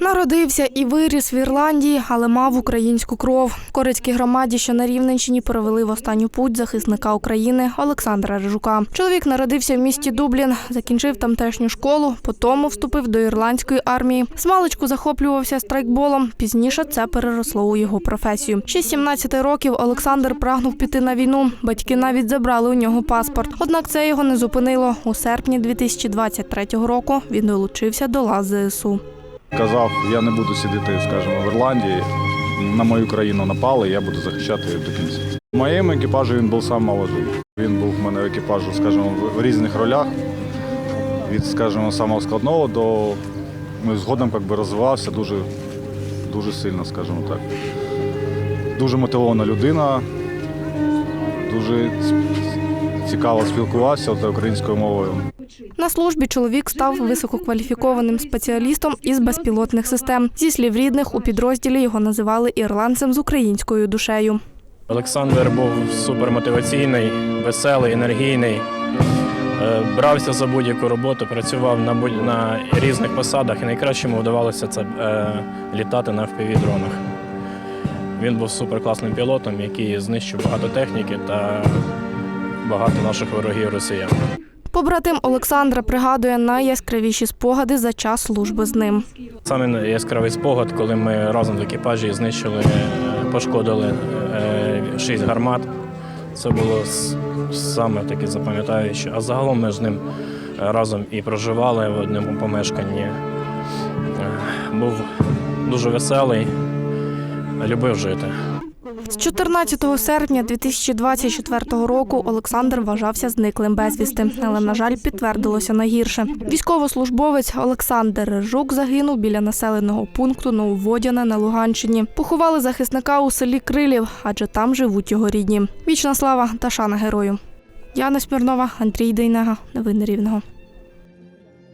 Народився і виріс в Ірландії, але мав українську кров. В Корицькій громаді, що на Рівненщині, провели в останню путь захисника України Олександра Рижука. Чоловік народився в місті Дублін, закінчив тамтешню школу, потім вступив до ірландської армії. Смалечку захоплювався страйкболом. Пізніше це переросло у його професію. Ще з 17 років Олександр прагнув піти на війну. Батьки навіть забрали у нього паспорт. Однак це його не зупинило. У серпні 2023 року він долучився до лаз ЗСУ. Казав, я не буду сидіти, скажімо, в Ірландії. На мою країну напали, я буду захищати її до кінця. В моєму екіпажі він був сам молодий. Він був в мене в екіпажу, скажімо, в- різних ролях. Від, скажімо, самого складного до ми згодом якби, розвивався дуже, дуже сильно, скажімо так. Дуже мотивована людина, дуже цікаво спілкувався українською мовою. На службі чоловік став висококваліфікованим спеціалістом із безпілотних систем. Зі слів рідних, у підрозділі його називали ірландцем з українською душею. Олександр був супермотиваційний, веселий, енергійний. Е, Брався за будь-яку роботу, працював на, будь- на різних посадах і найкраще йому вдавалося це е, літати на FPV-дронах. Він був суперкласним пілотом, який знищив багато техніки та багато наших ворогів росіян. Побратим Олександра пригадує найяскравіші спогади за час служби з ним. Саме яскравий спогад, коли ми разом в екіпажі знищили, е, пошкодили е, шість гармат. Це було саме таке запам'ятаюче. А загалом ми з ним е, разом і проживали в одному помешканні. Був дуже веселий, любив жити. З 14 серпня 2024 року Олександр вважався зниклим безвісти, але, на жаль, підтвердилося найгірше. Військовослужбовець Олександр Рижук загинув біля населеного пункту Нововодяне на Луганщині. Поховали захисника у селі Крилів, адже там живуть його рідні. Вічна слава та шана герою. Яна Смірнова, Андрій Дейнега. Новини Рівного.